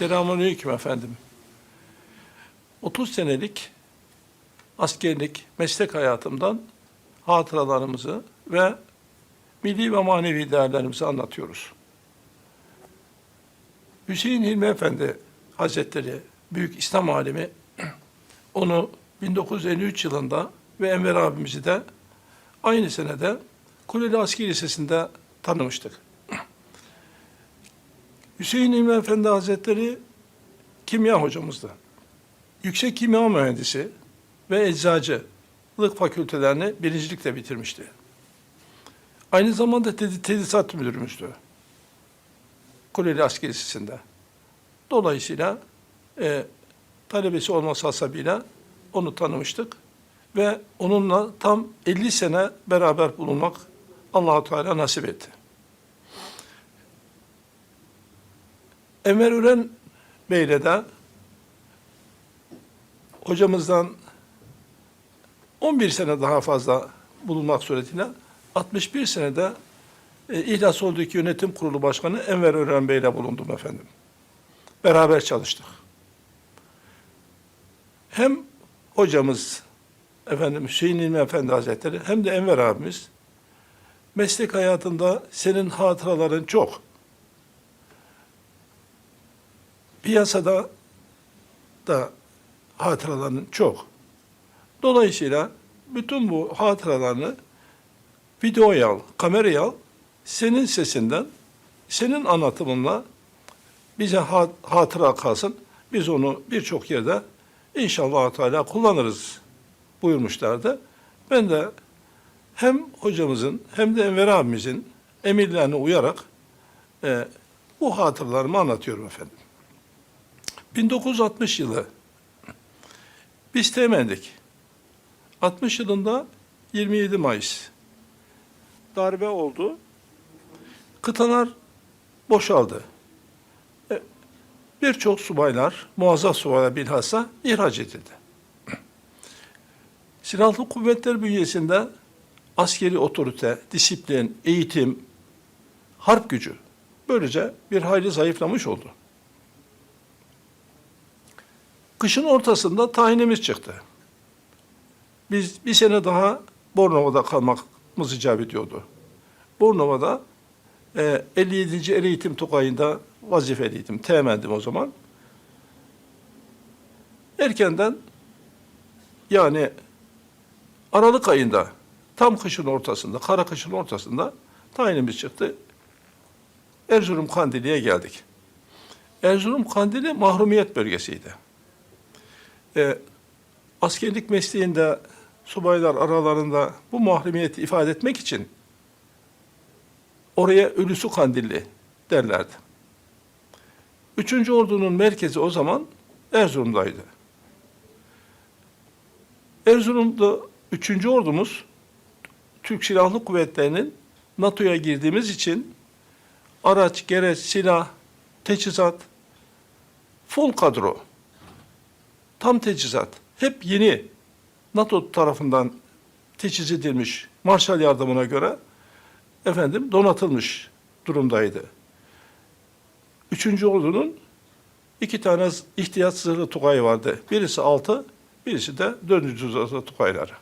Selamünaleyküm efendim. 30 senelik askerlik, meslek hayatımdan hatıralarımızı ve milli ve manevi değerlerimizi anlatıyoruz. Hüseyin Hilmi Efendi Hazretleri, Büyük İslam alemi, onu 1953 yılında ve Enver abimizi de aynı senede Kuleli Askeri Lisesi'nde tanımıştık. Hüseyin İlmi Efendi Hazretleri kimya hocamızdı. Yüksek kimya mühendisi ve eczacılık fakültelerini birincilikle bitirmişti. Aynı zamanda tedrisat müdürümüzdü. Kuleli Askeri Lisesi'nde. Dolayısıyla e, talebesi olması hasabıyla onu tanımıştık ve onunla tam 50 sene beraber bulunmak Allahu Teala nasip etti. Enver Üren Bey'le de hocamızdan 11 sene daha fazla bulunmak suretiyle 61 senede e, İhlas Holding Yönetim Kurulu Başkanı Enver Ören Bey'le bulundum efendim. Beraber çalıştık. Hem hocamız efendim Hüseyin İlmi Efendi Hazretleri hem de Enver abimiz meslek hayatında senin hatıraların çok. Piyasada da hatıraların çok. Dolayısıyla bütün bu hatıralarını videoya al, kameraya al, senin sesinden, senin anlatımınla bize ha- hatıra kalsın. Biz onu birçok yerde inşallah Teala kullanırız buyurmuşlardı. Ben de hem hocamızın hem de Enver abimizin emirlerine uyarak e, bu hatıralarımı anlatıyorum efendim. 1960 yılı biz temendik. 60 yılında 27 Mayıs darbe oldu. Kıtalar boşaldı. E, Birçok subaylar, muazzaf subaylar bilhassa ihraç edildi. Silahlı kuvvetler bünyesinde askeri otorite, disiplin, eğitim, harp gücü böylece bir hayli zayıflamış oldu. Kışın ortasında tayinimiz çıktı. Biz bir sene daha Bornova'da kalmamız icap ediyordu. Bornova'da e, 57. Er Eğitim Tugayı'nda vazifeliydim, teğmendim o zaman. Erkenden yani Aralık ayında tam kışın ortasında, kara kışın ortasında tayinimiz çıktı. Erzurum Kandili'ye geldik. Erzurum Kandili mahrumiyet bölgesiydi. E, askerlik mesleğinde subaylar aralarında bu mahrumiyeti ifade etmek için oraya Ölüsü Kandilli derlerdi. Üçüncü ordunun merkezi o zaman Erzurum'daydı. Erzurum'da üçüncü ordumuz Türk Silahlı Kuvvetleri'nin NATO'ya girdiğimiz için araç, gereç, silah, teçhizat, full kadro, tam teçhizat, hep yeni NATO tarafından teçhiz edilmiş Marshall yardımına göre efendim donatılmış durumdaydı. Üçüncü ordunun iki tane ihtiyaç zırhlı tugayı vardı. Birisi altı, birisi de dördüncü zırhlı tugayları.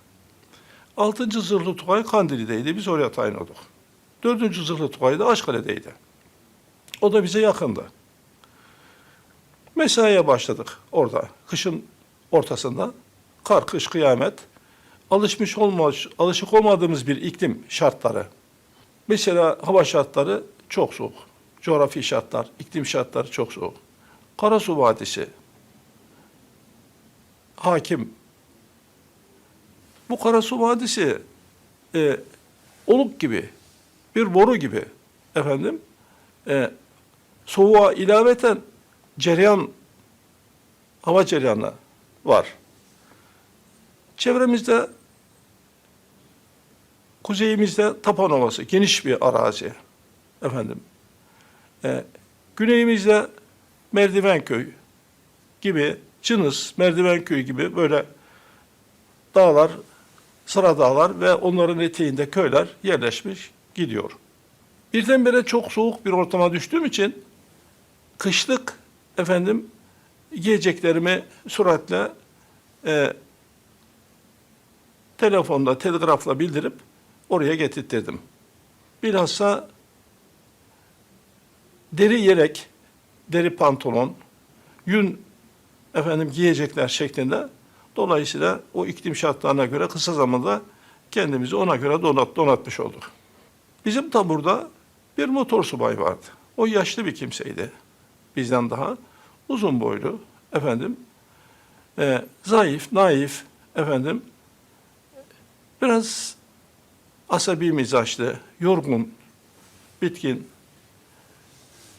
Altıncı zırhlı tugay Kandili'deydi. Biz oraya tayin olduk. Dördüncü zırhlı tugay da Aşkale'deydi. O da bize yakındı. Mesaiye başladık orada. Kışın ortasında. Kar, kış, kıyamet. Alışmış olmamış, alışık olmadığımız bir iklim şartları. Mesela hava şartları çok soğuk. Coğrafi şartlar, iklim şartları çok soğuk. Karasu Vadisi hakim. Bu Karasu Vadisi e, oluk gibi, bir boru gibi efendim e, soğuğa ilaveten cereyan, hava cereyanı var. Çevremizde, kuzeyimizde Tapan Ovası, geniş bir arazi. Efendim, e, güneyimizde Merdivenköy gibi, Çınız, Merdivenköy gibi böyle dağlar, sıra dağlar ve onların eteğinde köyler yerleşmiş gidiyor. Birdenbire çok soğuk bir ortama düştüğüm için kışlık efendim yiyeceklerimi süratle e, telefonda, telgrafla bildirip oraya getirttirdim. Bilhassa deri yelek, deri pantolon, yün efendim giyecekler şeklinde. Dolayısıyla o iklim şartlarına göre kısa zamanda kendimizi ona göre donat, donatmış olduk. Bizim taburda bir motor subay vardı. O yaşlı bir kimseydi. Bizden daha uzun boylu efendim e, zayıf, naif efendim biraz asabi mizaçlı, yorgun, bitkin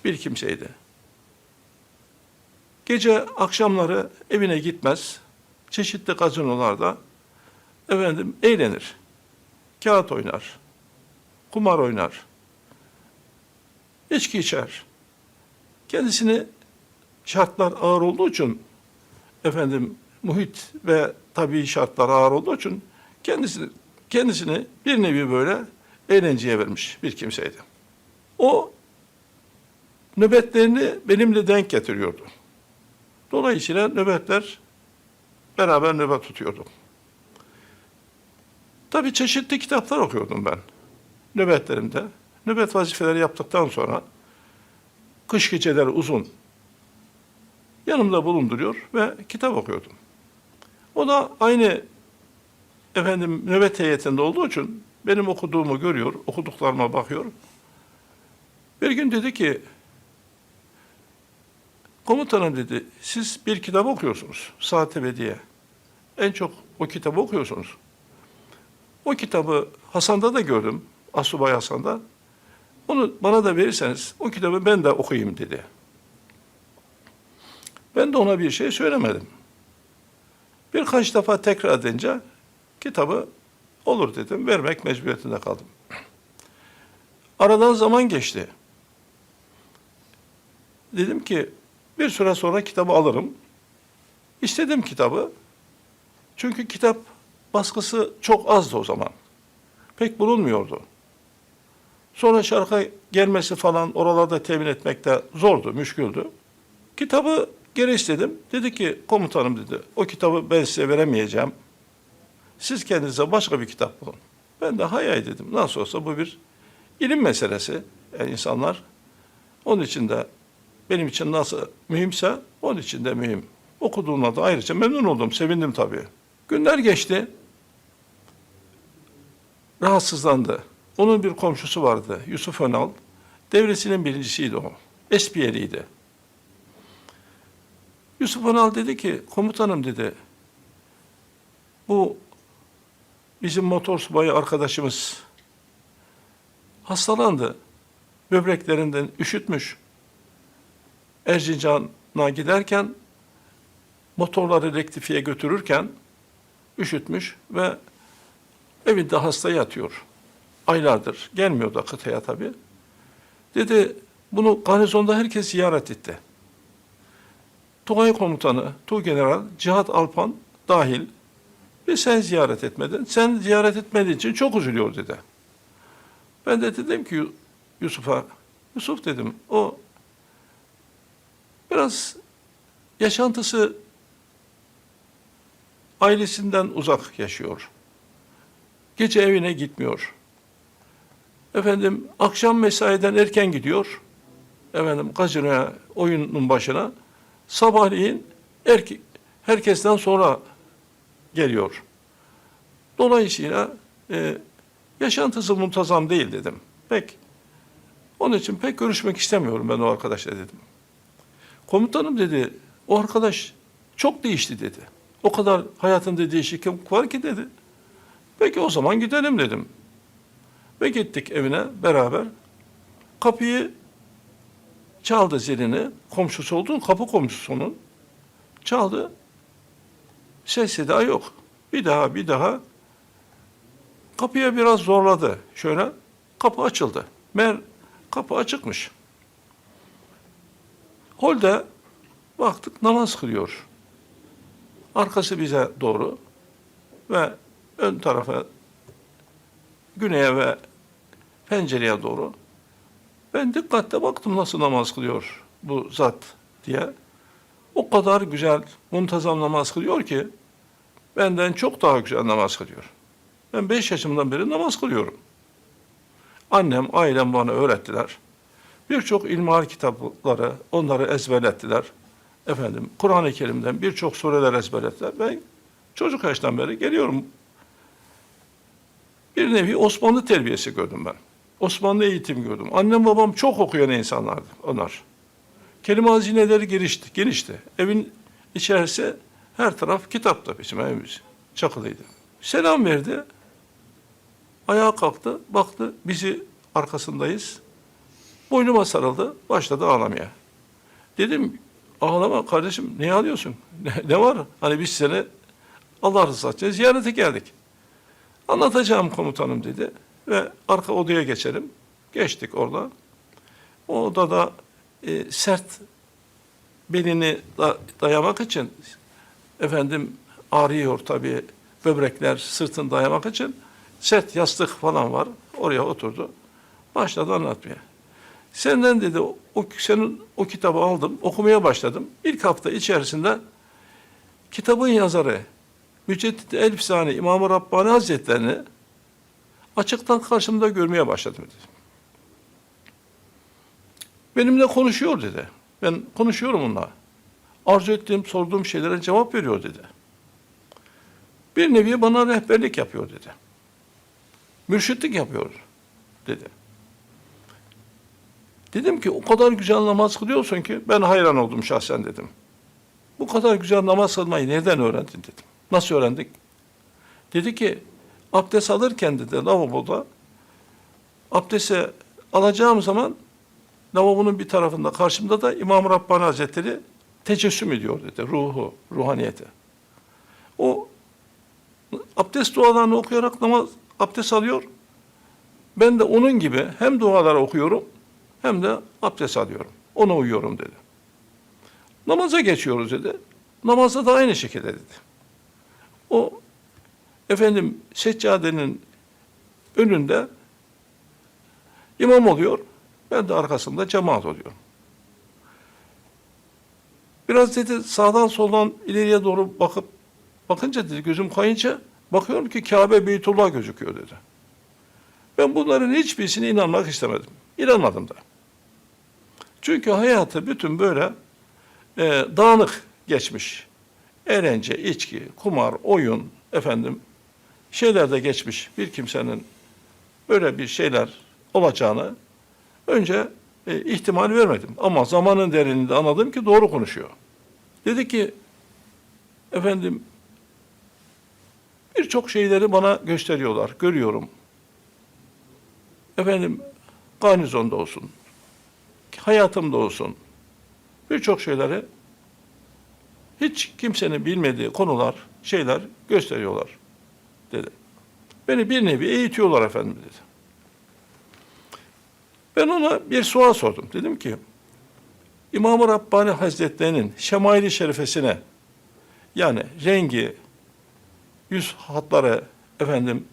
bir kimseydi. Gece akşamları evine gitmez, çeşitli gazinolarda efendim eğlenir. Kağıt oynar, kumar oynar, içki içer. Kendisini şartlar ağır olduğu için efendim muhit ve tabii şartlar ağır olduğu için kendisini kendisini bir nevi böyle eğlenceye vermiş bir kimseydi. O nöbetlerini benimle denk getiriyordu. Dolayısıyla nöbetler beraber nöbet tutuyorduk. Tabii çeşitli kitaplar okuyordum ben nöbetlerimde. Nöbet vazifeleri yaptıktan sonra kış geceleri uzun yanımda bulunduruyor ve kitap okuyordum. O da aynı efendim nöbet heyetinde olduğu için benim okuduğumu görüyor, okuduklarıma bakıyor. Bir gün dedi ki, komutanım dedi, siz bir kitap okuyorsunuz, Saat Ebediye. En çok o kitabı okuyorsunuz. O kitabı Hasan'da da gördüm, Asubay Hasan'da. Onu bana da verirseniz o kitabı ben de okuyayım dedi. Ben de ona bir şey söylemedim. Birkaç defa tekrar edince kitabı olur dedim. Vermek mecburiyetinde kaldım. Aradan zaman geçti. Dedim ki bir süre sonra kitabı alırım. İstedim kitabı. Çünkü kitap baskısı çok azdı o zaman. Pek bulunmuyordu. Sonra şarkı gelmesi falan oralarda temin etmek de zordu, müşküldü. Kitabı geri istedim. Dedi ki komutanım dedi o kitabı ben size veremeyeceğim. Siz kendinize başka bir kitap bulun. Ben de hay hay dedim. Nasıl olsa bu bir ilim meselesi. Yani insanlar onun için de benim için nasıl mühimse onun için de mühim. Okuduğumda da ayrıca memnun oldum, sevindim tabii. Günler geçti. Rahatsızlandı. Onun bir komşusu vardı, Yusuf Önal. Devresinin birincisiydi o. Espiyeliydi. Yusuf Önal dedi ki, komutanım dedi, bu bizim motor subayı arkadaşımız hastalandı. Böbreklerinden üşütmüş. Erzincan'a giderken motorları rektifiye götürürken üşütmüş ve evinde hasta yatıyor. Aylardır. Gelmiyor da kıtaya tabii. Dedi bunu garnizonda herkes ziyaret etti. Tugay komutanı, Tuğgeneral Cihat Alpan dahil bir sen ziyaret etmedin. Sen ziyaret etmediğin için çok üzülüyor dedi. Ben de dedim ki Yusuf'a, Yusuf dedim o biraz yaşantısı ailesinden uzak yaşıyor. Gece evine gitmiyor. Efendim akşam mesaiden erken gidiyor. Efendim gazinoya, oyunun başına. Sabahleyin erke, herkesten sonra geliyor. Dolayısıyla e, yaşantısı muntazam değil dedim. Pek. Onun için pek görüşmek istemiyorum ben o arkadaşla dedim. Komutanım dedi, o arkadaş çok değişti dedi. O kadar hayatında değişiklik var ki dedi. Peki o zaman gidelim dedim. Ve gittik evine beraber. Kapıyı çaldı zilini. Komşusu olduğun kapı komşusu onun. Çaldı. Ses seda yok. Bir daha bir daha. Kapıya biraz zorladı. Şöyle kapı açıldı. Mer kapı açıkmış. Holde baktık namaz kılıyor. Arkası bize doğru ve ön tarafa güneye ve pencereye doğru. Ben dikkatle baktım nasıl namaz kılıyor bu zat diye. O kadar güzel, muntazam namaz kılıyor ki benden çok daha güzel namaz kılıyor. Ben beş yaşımdan beri namaz kılıyorum. Annem, ailem bana öğrettiler. Birçok ilmihal kitapları onları ezberlettiler. Efendim Kur'an-ı Kerim'den birçok sureler ezberlettiler. Ben çocuk yaştan beri geliyorum. Bir nevi Osmanlı terbiyesi gördüm ben. Osmanlı eğitim gördüm. Annem babam çok okuyan insanlardı onlar. Kelime hazineleri genişti, genişti. Evin içerisi her taraf kitaptı bizim evimiz. Çakılıydı. Selam verdi. Ayağa kalktı, baktı bizi arkasındayız. Boynuma sarıldı, başladı ağlamaya. Dedim, ağlama kardeşim, niye ağlıyorsun? Ne, ne var? Hani biz seni Allah rızası için ziyarete geldik. Anlatacağım komutanım dedi ve arka odaya geçelim. Geçtik orada. O odada e, sert belini da- dayamak için efendim ağrıyor tabii böbrekler sırtını dayamak için sert yastık falan var. Oraya oturdu. Başladı anlatmaya. Senden dedi o, senin o kitabı aldım, okumaya başladım. İlk hafta içerisinde kitabın yazarı Müceddit Elbisani İmam-ı Rabbani Hazretlerini açıktan karşımda görmeye başladım dedi. Benimle konuşuyor dedi. Ben konuşuyorum onunla. Arzu ettiğim, sorduğum şeylere cevap veriyor dedi. Bir nevi bana rehberlik yapıyor dedi. Mürşitlik yapıyor dedi. Dedim ki o kadar güzel namaz kılıyorsun ki ben hayran oldum şahsen dedim. Bu kadar güzel namaz kılmayı nereden öğrendin dedim. Nasıl öğrendik? Dedi ki abdest alırken dedi lavaboda abdesti alacağım zaman lavabonun bir tarafında karşımda da İmam Rabbani Hazretleri tecessüm ediyor dedi. Ruhu, ruhaniyeti. O abdest dualarını okuyarak namaz abdest alıyor. Ben de onun gibi hem duaları okuyorum hem de abdest alıyorum. Ona uyuyorum dedi. Namaza geçiyoruz dedi. Namazda da aynı şekilde dedi. O efendim seccadenin önünde imam oluyor. Ben de arkasında cemaat oluyorum. Biraz dedi sağdan soldan ileriye doğru bakıp bakınca dedi gözüm kayınca bakıyorum ki Kabe Beytullah gözüküyor dedi. Ben bunların hiçbirisine inanmak istemedim. İnanmadım da. Çünkü hayatı bütün böyle e, dağınık geçmiş. Eğlence, içki, kumar, oyun, efendim şeylerde geçmiş bir kimsenin böyle bir şeyler olacağını önce e, ihtimal vermedim. Ama zamanın derinliğinde anladım ki doğru konuşuyor. Dedi ki efendim birçok şeyleri bana gösteriyorlar, görüyorum. Efendim garnizonda olsun, hayatımda olsun birçok şeyleri hiç kimsenin bilmediği konular, şeyler gösteriyorlar dedi. Beni bir nevi eğitiyorlar efendim dedi. Ben ona bir sual sordum. Dedim ki İmam-ı Rabbani Hazretlerinin Şemail-i Şerifesine yani rengi, yüz hatları, efendim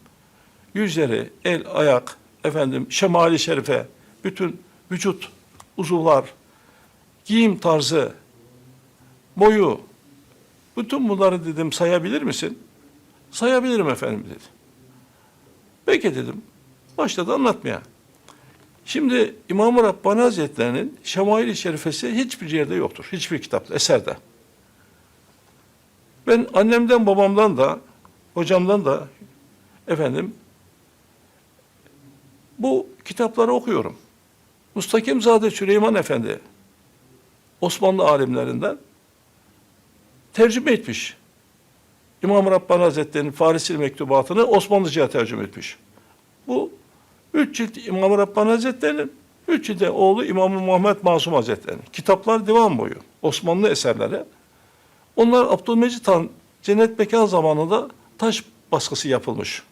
yüzleri, el, ayak, efendim şemali şerife, bütün vücut, uzuvlar, giyim tarzı, boyu, bütün bunları dedim sayabilir misin? Sayabilirim efendim dedi. Peki dedim. Başladı anlatmaya. Şimdi İmam-ı Rabbani Hazretleri'nin Şemail-i Şerifesi hiçbir yerde yoktur. Hiçbir kitapta, eserde. Ben annemden, babamdan da, hocamdan da efendim bu kitapları okuyorum. Mustakimzade Süleyman Efendi Osmanlı alimlerinden tercüme etmiş. İmam Rabbani Hazretleri'nin Farisi mektubatını Osmanlıca'ya tercüme etmiş. Bu üç cilt İmam Rabbani Hazretleri'nin, üç cilt oğlu İmam Muhammed Masum Hazretleri'nin. Kitaplar divan boyu. Osmanlı eserleri. Onlar Abdülmecit Han cennet mekan zamanında taş baskısı yapılmış.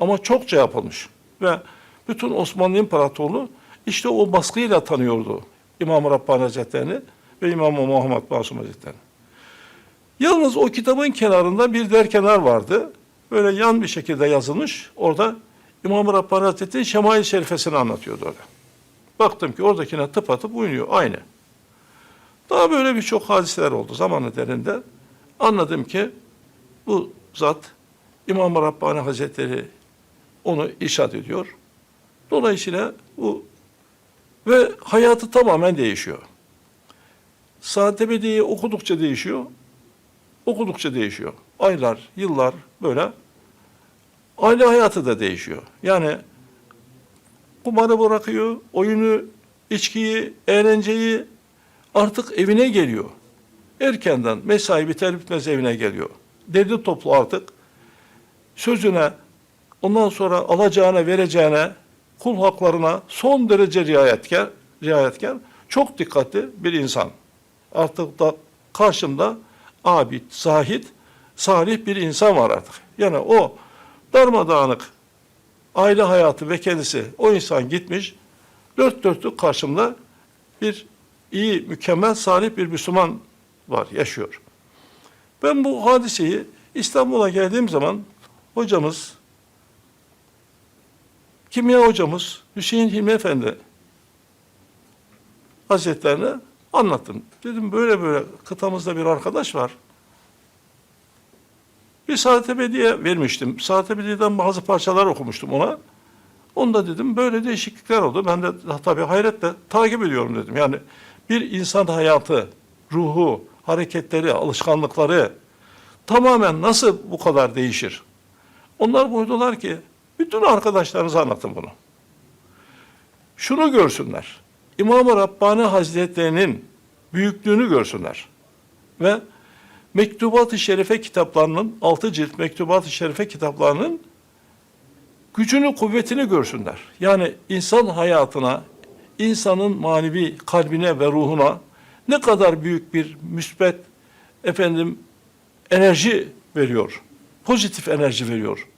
Ama çokça yapılmış. Ve bütün Osmanlı İmparatorluğu işte o baskıyla tanıyordu İmam Rabbani Hazretleri'ni ve İmam Muhammed Masum Hazretleri'ni. Yalnız o kitabın kenarında bir derkenar vardı. Böyle yan bir şekilde yazılmış. Orada İmam-ı Rabbani Hazretleri Şemail Şerifesini anlatıyordu orada. Baktım ki oradakine tıpatıp uyuyor. Aynı. Daha böyle birçok hadiseler oldu zamanı derinde. Anladım ki bu zat İmam-ı Rabbani Hazretleri onu irşad ediyor. Dolayısıyla bu ve hayatı tamamen değişiyor. Saat Ebedi'yi okudukça değişiyor. Okudukça değişiyor. Aylar, yıllar böyle. Aile hayatı da değişiyor. Yani kumarı bırakıyor, oyunu, içkiyi, eğlenceyi artık evine geliyor. Erkenden mesai biter bitmez evine geliyor. Derdi toplu artık sözüne, ondan sonra alacağına, vereceğine, kul haklarına son derece riayetkar, riayetkar, çok dikkatli bir insan. Artık da karşımda abid, zahid, salih bir insan var artık. Yani o darmadağınık aile hayatı ve kendisi o insan gitmiş, dört dörtlük karşımda bir iyi, mükemmel, salih bir Müslüman var, yaşıyor. Ben bu hadiseyi İstanbul'a geldiğim zaman hocamız, kimya hocamız Hüseyin Hilmi Efendi Hazretlerine anlattım. Dedim böyle böyle kıtamızda bir arkadaş var. Bir Saat Ebediye vermiştim. Saat Ebediye'den bazı parçalar okumuştum ona. Onda dedim böyle değişiklikler oldu. Ben de tabii hayretle takip ediyorum dedim. Yani bir insan hayatı, ruhu, hareketleri, alışkanlıkları tamamen nasıl bu kadar değişir? Onlar buyurdular ki bütün arkadaşlarınıza anlatın bunu. Şunu görsünler. İmam-ı Rabbani Hazretleri'nin büyüklüğünü görsünler. Ve Mektubat-ı Şerife kitaplarının, altı cilt Mektubat-ı Şerife kitaplarının gücünü, kuvvetini görsünler. Yani insan hayatına, insanın manevi kalbine ve ruhuna ne kadar büyük bir müsbet efendim enerji veriyor. Pozitif enerji veriyor.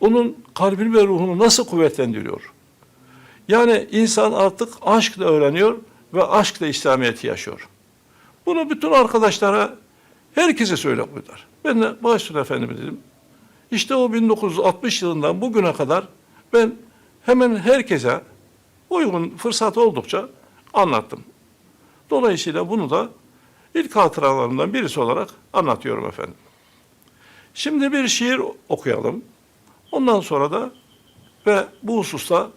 Onun kalbini ve ruhunu nasıl kuvvetlendiriyor? Yani insan artık aşkla öğreniyor ve aşkla İslamiyet'i yaşıyor. Bunu bütün arkadaşlara herkese söyle buyurdular. Ben de başüstüne efendime dedim. İşte o 1960 yılından bugüne kadar ben hemen herkese uygun fırsat oldukça anlattım. Dolayısıyla bunu da ilk hatıralarımdan birisi olarak anlatıyorum efendim. Şimdi bir şiir okuyalım. Ondan sonra da ve bu hususta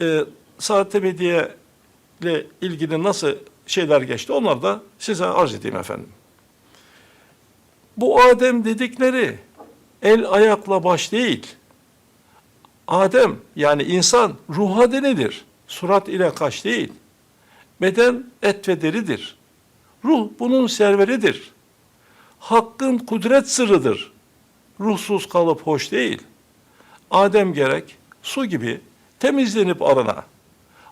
e, Saat Ebediye ile ilgili nasıl şeyler geçti onları da size arz edeyim efendim. Bu Adem dedikleri el ayakla baş değil. Adem yani insan ruha denilir. Surat ile kaş değil. Beden et ve deridir. Ruh bunun serveridir. Hakkın kudret sırrıdır. Ruhsuz kalıp hoş değil. Adem gerek su gibi temizlenip arına.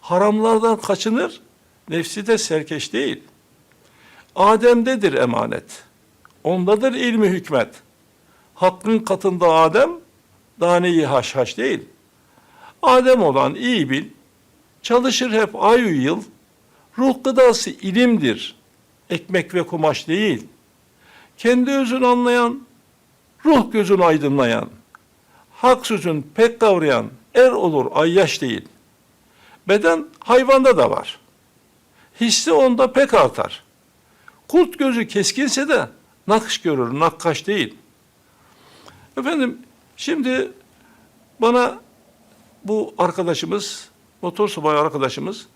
Haramlardan kaçınır, nefsi de serkeş değil. Adem'dedir emanet. Ondadır ilmi hükmet. Hakkın katında Adem, daneyi haş haş değil. Adem olan iyi bil, çalışır hep ay yıl, ruh gıdası ilimdir, ekmek ve kumaş değil. Kendi özünü anlayan, ruh gözünü aydınlayan, hak sözün pek kavrayan er olur ayyaş değil. Beden hayvanda da var. Hissi onda pek artar. Kurt gözü keskinse de nakış görür, nakkaş değil. Efendim şimdi bana bu arkadaşımız, motor subayı arkadaşımız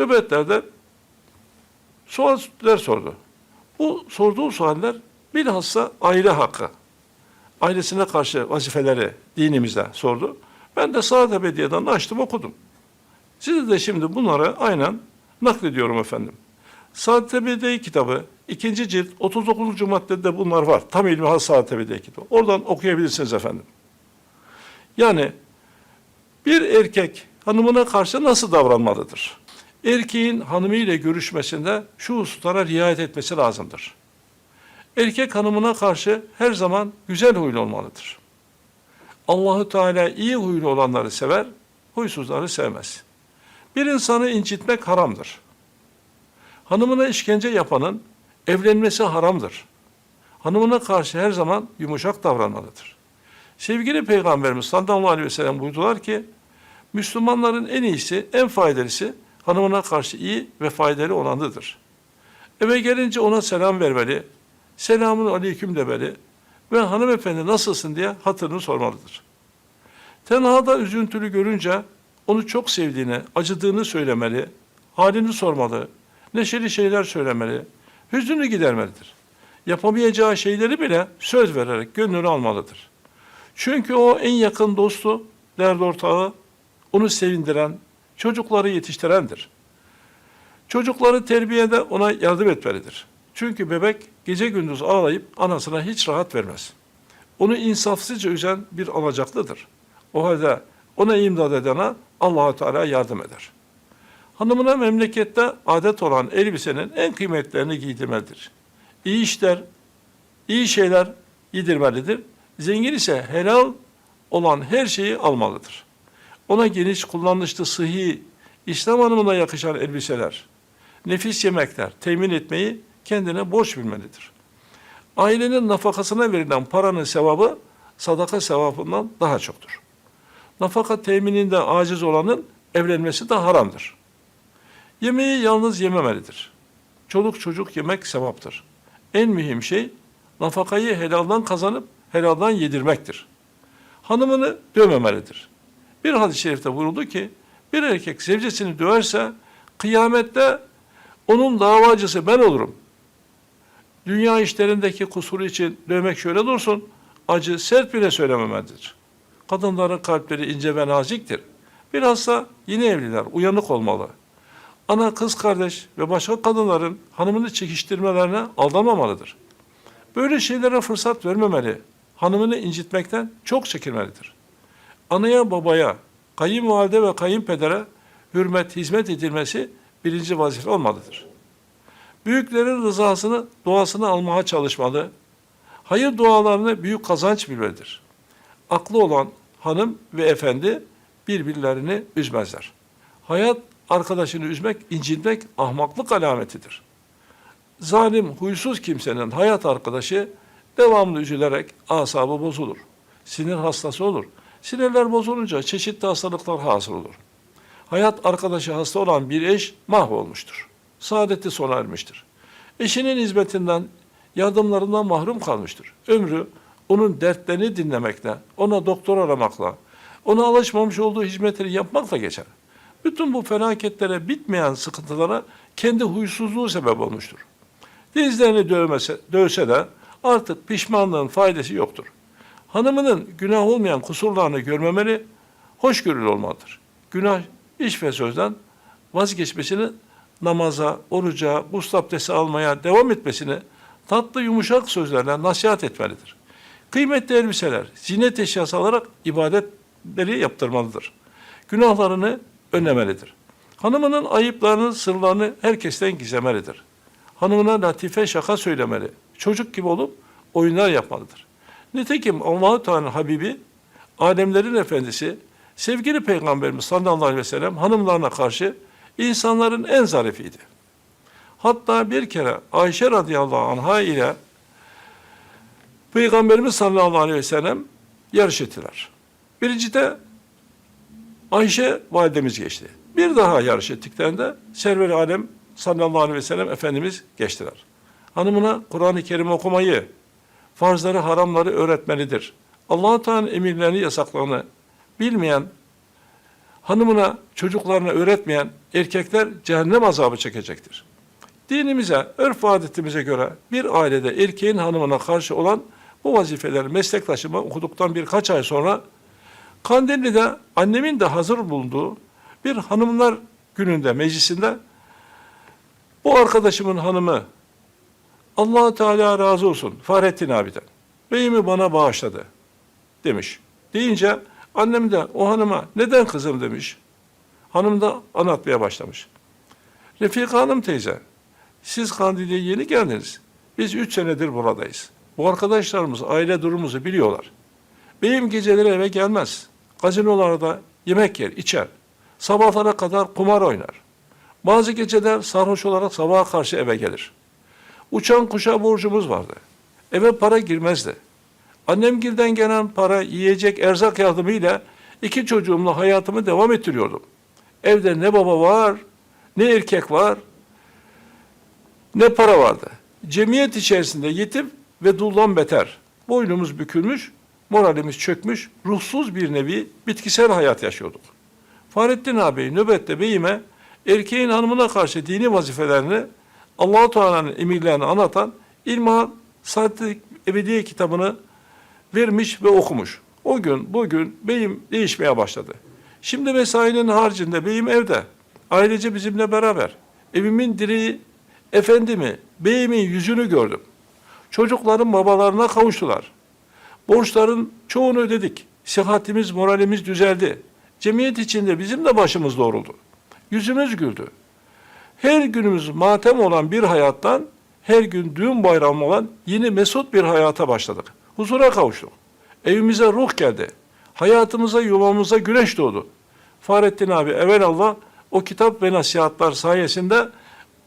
nöbetlerde sualler sordu. Bu sorduğu sualler bilhassa aile hakkı, ailesine karşı vazifeleri dinimize sordu. Ben de Saat Ebediye'den açtım okudum. Size de şimdi bunları aynen naklediyorum efendim. Saat Ebediye kitabı ikinci cilt 39. maddede bunlar var. Tam ilmi has Saat Ebediye kitabı. Oradan okuyabilirsiniz efendim. Yani bir erkek hanımına karşı nasıl davranmalıdır? Erkeğin hanımıyla görüşmesinde şu hususlara riayet etmesi lazımdır. Erkek hanımına karşı her zaman güzel huylu olmalıdır. Allahu Teala iyi huylu olanları sever, huysuzları sevmez. Bir insanı incitmek haramdır. Hanımına işkence yapanın evlenmesi haramdır. Hanımına karşı her zaman yumuşak davranmalıdır. Sevgili Peygamberimiz sallallahu aleyhi ve sellem buyurdular ki, Müslümanların en iyisi, en faydalısı hanımına karşı iyi ve faydalı olanıdır. Eve gelince ona selam vermeli, selamun aleyküm demeli ve hanımefendi nasılsın diye hatırını sormalıdır. Tenhada üzüntülü görünce onu çok sevdiğini, acıdığını söylemeli, halini sormalı, neşeli şeyler söylemeli, hüznünü gidermelidir. Yapamayacağı şeyleri bile söz vererek gönlünü almalıdır. Çünkü o en yakın dostu, derdi ortağı, onu sevindiren, çocukları yetiştirendir. Çocukları terbiyede ona yardım etmelidir. Çünkü bebek gece gündüz ağlayıp anasına hiç rahat vermez. Onu insafsızca üzen bir alacaklıdır. O halde ona imdad edene Allahu Teala yardım eder. Hanımına memlekette adet olan elbisenin en kıymetlerini giydirmelidir. İyi işler, iyi şeyler yedirmelidir. Zengin ise helal olan her şeyi almalıdır. Ona geniş, kullanışlı, sıhhi, İslam hanımına yakışan elbiseler, nefis yemekler temin etmeyi kendine borç bilmelidir. Ailenin nafakasına verilen paranın sevabı sadaka sevabından daha çoktur. Nafaka temininde aciz olanın evlenmesi de haramdır. Yemeği yalnız yememelidir. Çoluk çocuk yemek sevaptır. En mühim şey nafakayı helaldan kazanıp helaldan yedirmektir. Hanımını dövmemelidir. Bir hadis-i şerifte buyuruldu ki bir erkek zevcesini döverse kıyamette onun davacısı ben olurum. Dünya işlerindeki kusuru için dövmek şöyle dursun, acı sert bile söylememelidir. Kadınların kalpleri ince ve naziktir. Bilhassa yeni evliler uyanık olmalı. Ana, kız kardeş ve başka kadınların hanımını çekiştirmelerine aldanmamalıdır. Böyle şeylere fırsat vermemeli. Hanımını incitmekten çok çekinmelidir. Anaya, babaya, kayınvalide ve kayınpedere hürmet, hizmet edilmesi birinci vazife olmalıdır. Büyüklerin rızasını, duasını almaya çalışmalı. Hayır dualarını büyük kazanç bilmelidir. Aklı olan hanım ve efendi birbirlerini üzmezler. Hayat arkadaşını üzmek, incitmek ahmaklık alametidir. Zalim, huysuz kimsenin hayat arkadaşı devamlı üzülerek asabı bozulur. Sinir hastası olur. Sinirler bozulunca çeşitli hastalıklar hasıl olur. Hayat arkadaşı hasta olan bir eş mahvolmuştur. Saadeti sona ermiştir. Eşinin hizmetinden, yardımlarından mahrum kalmıştır. Ömrü onun dertlerini dinlemekle, ona doktor aramakla, ona alışmamış olduğu hizmetleri yapmakla geçer. Bütün bu felaketlere, bitmeyen sıkıntılara kendi huysuzluğu sebep olmuştur. Dizlerini dövmese, dövse de artık pişmanlığın faydası yoktur. Hanımının günah olmayan kusurlarını görmemeli, hoşgörülü olmalıdır. Günah iş ve sözden vazgeçmesini namaza, oruca, gusül abdesti almaya devam etmesini tatlı yumuşak sözlerle nasihat etmelidir. Kıymetli elbiseler, zinet eşyası alarak ibadetleri yaptırmalıdır. Günahlarını önlemelidir. Hanımının ayıplarını, sırlarını herkesten gizlemelidir. Hanımına latife şaka söylemeli. Çocuk gibi olup oyunlar yapmalıdır. Nitekim Allah-u Teala Habibi, alemlerin efendisi, sevgili Peygamberimiz sallallahu aleyhi ve sellem hanımlarına karşı insanların en zarifiydi. Hatta bir kere Ayşe radıyallahu anha ile Peygamberimiz sallallahu aleyhi ve sellem yarış ettiler. Birinci de Ayşe validemiz geçti. Bir daha yarış ettiklerinde Server-i Alem sallallahu aleyhi ve sellem Efendimiz geçtiler. Hanımına Kur'an-ı Kerim okumayı, farzları, haramları öğretmelidir. Allah-u Teala'nın emirlerini, yasaklarını bilmeyen, hanımına, çocuklarına öğretmeyen erkekler cehennem azabı çekecektir. Dinimize, örf adetimize göre bir ailede erkeğin hanımına karşı olan bu vazifeleri meslektaşıma okuduktan birkaç ay sonra Kandilli'de annemin de hazır bulunduğu bir hanımlar gününde meclisinde bu arkadaşımın hanımı allah Teala razı olsun Fahrettin abiden. Beyimi bana bağışladı demiş. Deyince annem de o hanıma neden kızım demiş. Hanım da anlatmaya başlamış. Refika Hanım teyze, siz Kandilli'ye yeni geldiniz. Biz üç senedir buradayız. Bu arkadaşlarımız aile durumumuzu biliyorlar. Beyim geceleri eve gelmez. Gazinolarda yemek yer, içer. Sabahlara kadar kumar oynar. Bazı geceler sarhoş olarak sabaha karşı eve gelir. Uçan kuşa borcumuz vardı. Eve para girmezdi. Annemgilden gelen para, yiyecek, erzak yardımıyla iki çocuğumla hayatımı devam ettiriyordum. Evde ne baba var, ne erkek var. ne para vardı. Cemiyet içerisinde yetim ve duldan beter. Boynumuz bükülmüş, moralimiz çökmüş, ruhsuz bir nevi bitkisel hayat yaşıyorduk. Fahrettin ağabey nöbette beyime erkeğin hanımına karşı dini vazifelerini Allah-u Teala'nın emirlerini anlatan İlmihal Saadet Ebediye kitabını vermiş ve okumuş. O gün bugün beyim değişmeye başladı. Şimdi mesainin haricinde beyim evde. Ailece bizimle beraber. Evimin direği efendimi, beyimin yüzünü gördüm. Çocukların babalarına kavuştular. Borçların çoğunu ödedik. Sıhhatimiz, moralimiz düzeldi. Cemiyet içinde bizim de başımız doğruldu. Yüzümüz güldü. Her günümüz matem olan bir hayattan her gün düğün bayramı olan yeni mesut bir hayata başladık. Huzura kavuştuk. Evimize ruh geldi. Hayatımıza, yuvamıza güneş doğdu. Fahrettin abi evvelallah o kitap ve nasihatler sayesinde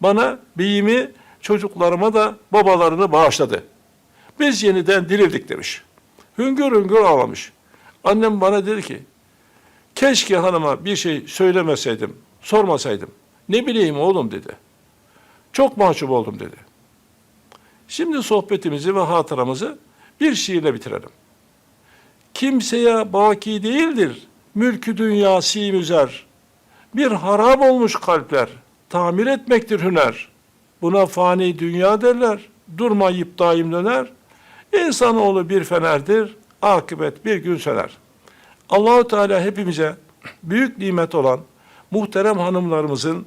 bana beyimi, çocuklarıma da babalarını bağışladı. Biz yeniden dirildik demiş. Hüngür hüngür ağlamış. Annem bana dedi ki, keşke hanıma bir şey söylemeseydim, sormasaydım. Ne bileyim oğlum dedi. Çok mahcup oldum dedi. Şimdi sohbetimizi ve hatıramızı bir şiirle bitirelim. Kimseye baki değildir mülkü dünya simüzer. Bir harap olmuş kalpler, tamir etmektir hüner. Buna fani dünya derler, durmayıp daim döner. İnsanoğlu bir fenerdir, akıbet bir gün söner. Allahu Teala hepimize büyük nimet olan muhterem hanımlarımızın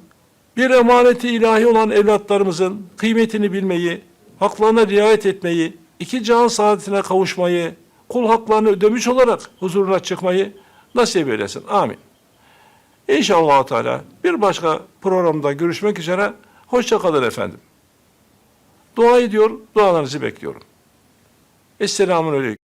bir emaneti ilahi olan evlatlarımızın kıymetini bilmeyi, haklarına riayet etmeyi, iki can saadetine kavuşmayı, kul haklarını ödemiş olarak huzuruna çıkmayı nasip eylesin. Amin. İnşallah Teala bir başka programda görüşmek üzere. Hoşça kalın efendim. Dua ediyor, dualarınızı bekliyorum. Esselamun Aleyküm.